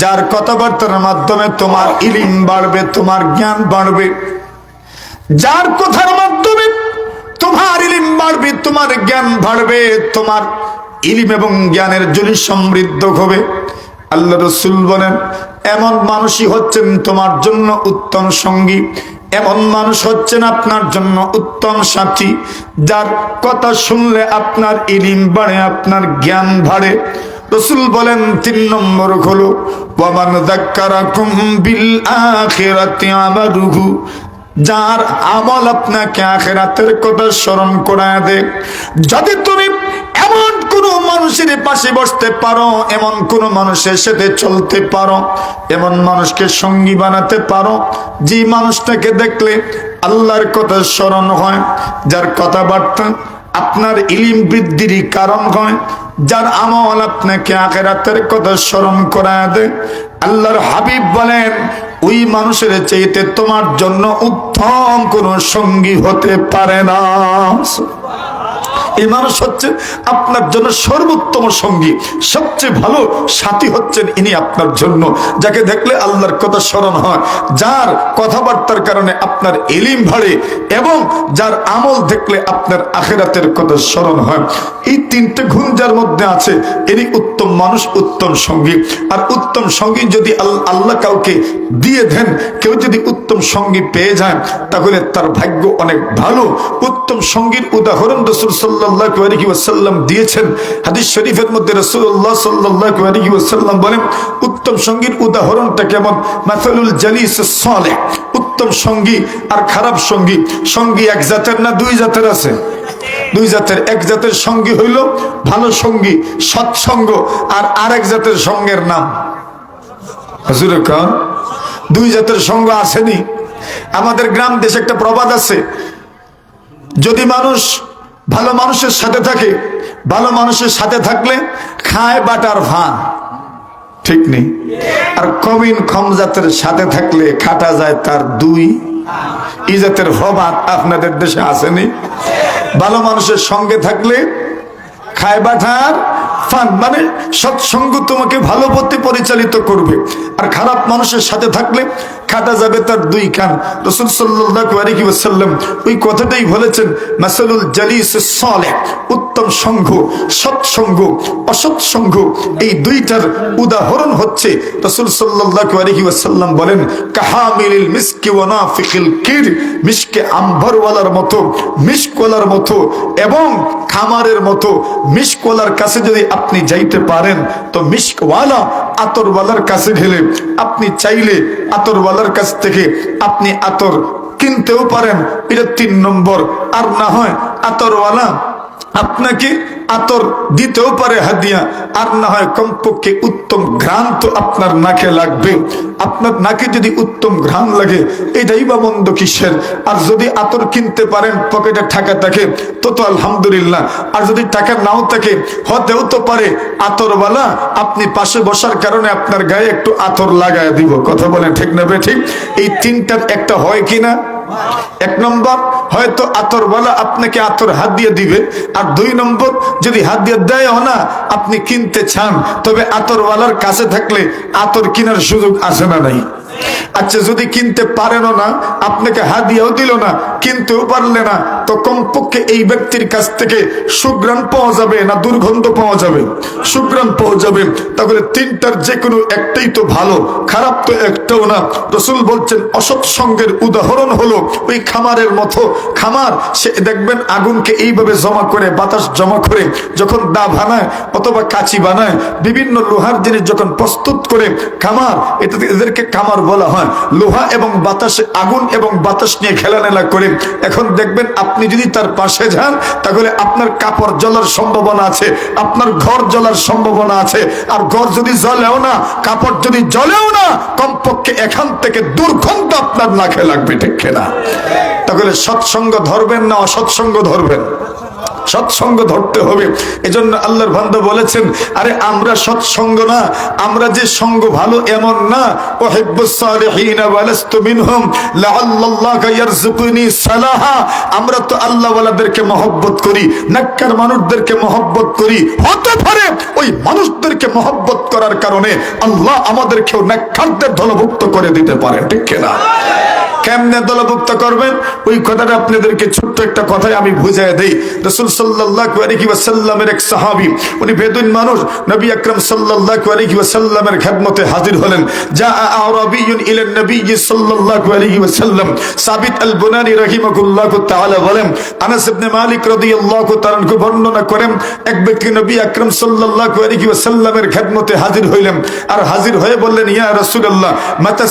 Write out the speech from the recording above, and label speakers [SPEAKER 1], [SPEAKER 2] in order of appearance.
[SPEAKER 1] যার কথাবার্তার মাধ্যমে তোমার ইলিম বাড়বে, তোমার জ্ঞান বাড়বে। যার কথার মাধ্যমে তোমার ইলিম বাড়বে, তোমার জ্ঞান বাড়বে, তোমার ইলিম এবং জ্ঞানের জন্য সমৃদ্ধ হবে। আল্লাহ রসুল বলেন, এমন মানুষই হচ্ছেন তোমার জন্য উত্তম সঙ্গী। এমন মানুষ হচ্ছেন আপনার জন্য উত্তম সাথী, যার কথা শুনলে আপনার ইলিম বাড়ে, আপনার জ্ঞান বাড়ে। রসুল বলেন, তিন নম্বর হলো আমারুহু যার আমল আপনাকে আখেরাতের কথা স্মরণ করায় দে যদি তুমি মানুষের পাশে বসতে পারো, এমন কোন মানুষের সাথে চলতে পারো, এমন মানুষকে সঙ্গী বানাতে পারো, যে মানুষটাকে দেখলে আল্লাহর কথা স্মরণ হয়, যার কথাবার্তা আপনার ইলিম বৃদ্ধির কারণ হয়, যার আমল আপনাকে আখেরাতের কথা স্মরণ করায় দেয়। আল্লাহর হাবিব বলেন, ওই মানুষের চাইতে তোমার জন্য উত্তম কোন সঙ্গী হতে পারে না। এই মানুষ হচ্ছে আপনার জন্য সর্বোত্তম সঙ্গী। সবচেয়ে ভালো সাথী হচ্ছেন ইনি আপনার জন্য, যাকে দেখলে আল্লাহর কথা স্মরণ হয়, যার কথাবার্তার কারণে আপনার এলিম ভাড়ে এবং যার আমল দেখলে আপনার আখেরাতের কথা স্মরণ হয়। এই তিনটে গুণ যার মধ্যে আছে এরই উত্তম মানুষ, উত্তম সঙ্গী। আর উত্তম সঙ্গী যদি আল্লাহ কাউকে দিয়ে দেন, কেউ যদি উত্তম সঙ্গী পেয়ে যায়, তাহলে তার ভাগ্য অনেক ভালো। উত্তম সঙ্গীর উদাহরণ রসুল সাল্লাহ ওয়াসাল্লাম দিয়েছেন। হাদিস শরীফের মধ্যে রসুল্লাহ সাল্লাহ বলেন, উত্তম সঙ্গীর উদাহরণটা কেমন? মাসালুল জালিস উত্তম সঙ্গী আর খারাপ সঙ্গী। সঙ্গী এক জাতের না দুই জাতের আছে? দুই জাতের। এক জাতের সঙ্গী হইল ভালো সঙ্গী সৎসঙ্গ আর আরেক জাতের সঙ্গের নাম। হুজুরে কন, দুই জাতের সঙ্গ আসেনি। আমাদের গ্রাম দেশে একটা প্রবাদ আছে, যদি মানুষ ভালো মানুষের সাথে থাকে, ভালো মানুষের সাথে থাকলে খায় বাটার ভান ঠিক নেই? আর কবিন খমজাতের সাথে থাকলে খাটা যায় তার দুই। ইজাতের ভবান আপনাদের দেশে আসেনি। ভালো মানুষের সঙ্গে থাকলে খায় বাটার ফান মানে সৎসঙ্গ তোমাকে ভালো পথে পরিচালিত করবে। আর খারাপ মানুষের সাথে থাকলে খাটা যাবে তার দুই কান। রসুল সাল্লাম ওই কথাটাই বলেছেন, মাসালুল জালিস সংঘ সৎসঙ্গ, অসৎসঙ্গ, এই দুইটার উদাহরণ হচ্ছে রসুল সাল্লাল্লাহু আলাইহি ওয়াসাল্লাম বলেন, কাহামিলিল মিসকি ওয়া নাফিকিল কির মিশকে আম্বরওয়ালার মতো মিশকওয়ালার মতো এবং খামারের মতো। মিশকওয়ালার কাছে যদি আপনি যাইতে পারেন, তো মিশকওয়ালা আতরওয়ালার কাছে গেলে আপনি চাইলে আতরওয়ালার কাছ থেকে আপনি আতর কিনতেও পারেন। এটা তিন নম্বর। আর না হয় আতরওয়ালা আপনাকে আতর দিতেও পারে হাদিয়া, আর না হয় কমপক্ষে উত্তম ঘ্রাণ তো আপনার নাকে লাগবে। আপনার নাকে যদি উত্তম ঘ্রাণ লাগে, এটাই বা মন্দ কিসের? আর যদি আতর কিনতে পারেন, পকেটে টাকা থাকে, তো তো আলহামদুলিল্লাহ। আর যদি টাকা নাও থাকে, হতেও তো পারে। আতরওয়ালা, আপনি পাশে বসার কারণে আপনার গায়ে একটু আতর লাগায় দিব। কথা বলেন ঠিক না বে ঠিক? এই তিনটার একটা হয় কিনা? এক নম্বর হয়তো আতরওয়ালা আপনাকে আতর হাত দিয়ে দিবে। আর দুই নম্বর, যদি হাত দিয়ে দেয় না, আপনি কিনতে চান। তবে আতরওয়ালার কাছে থাকলে আতর কেনার সুযোগ আসে না নাই? আচ্ছা যদি কিনতে পারেনও না, আপনাকে হাদিয়াও দিল না, কিনতেও পারলে না, তো কমপক্ষে এই ব্যক্তির কাছ থেকে সুগ্রাণ পাওয়া যাবে না দুর্গন্ধ পাওয়া যাবে? সুগ্রাণ পাওয়া যাবে। তাহলে তিনটার যে কোনো একটাই তো ভালো, খারাপ তো একটাও না। রসুল বলছেন, অসৎ সঙ্গের উদাহরণ হলো ওই খামারের মতো খামার, সে দেখবেন আগুনকে এইভাবে জমা করে, বাতাস জমা করে, যখন দা বানায় অথবা কাচি বানায়, বিভিন্ন লোহার জিনিস যখন প্রস্তুত করে খামার এটা এদেরকে কামার বলা হয়, লোহা এবং বাতাসে, আগুন এবং বাতাস নিয়ে খেলানেলা করে। এখন দেখবেন আপনি যদি তার পাশে যান, তাহলে আপনার কাপড় জ্বলার সম্ভাবনা আছে, আপনার ঘর জ্বলার সম্ভাবনা আছে। আর ঘর যদি জ্বলেও না, কাপড় যদি জ্বলেও না, কমপক্ষে এখান থেকে দুর্গন্ধ আপনার নাকে লাগবে, ঠিক না তাহলে সৎসঙ্গ ধরবেন না অসৎসঙ্গ ধরবেন? সৎসঙ্গ ধরতে হবে। এজন্য আল্লাহর বান্দা বলেছেন, আরে আমরা সৎসঙ্গ না, আমরা যে সঙ্গ ভালো এমন না। আমরা তো আল্লাহ ওয়ালাদেরকে মহব্বত করি, নাক্কার মানুষদেরকে মহব্বত করি। হতে পারে ওই মানুষদেরকে মহব্বত করার কারণে আল্লাহ আমাদেরকেও নাক্কারদের দলভুক্ত করে দিতে পারে ঠিক কিনা? কেমনে দলভুক্ত করবেন? ওই কথাটা আপনাদেরকে ছোট্ট একটা কথাই আমি বুঝাই দেই। রসুল আলাইহি ওয়াসাল্লামের এক সাহাবী, উনি বেদুইন মানুষ, নবী আকরাম আলাইহি ওয়াসাল্লামের খেদমতে হাজির হলেন। যা নবী ওয়াসাল্লাম, সাবিত আল বুনানি তাআলা বলেন, আনাস ইবনে মালিক রাদিয়াল্লাহু বর্ণনা করেন, এক ব্যক্তি নবী সাল্লাল্লাহু আলাইহি ওয়াসাল্লামের হাজির হইলেন। আর হাজির হয়ে বললেন, ইয়া রাসূলুল্লাহ, মাতা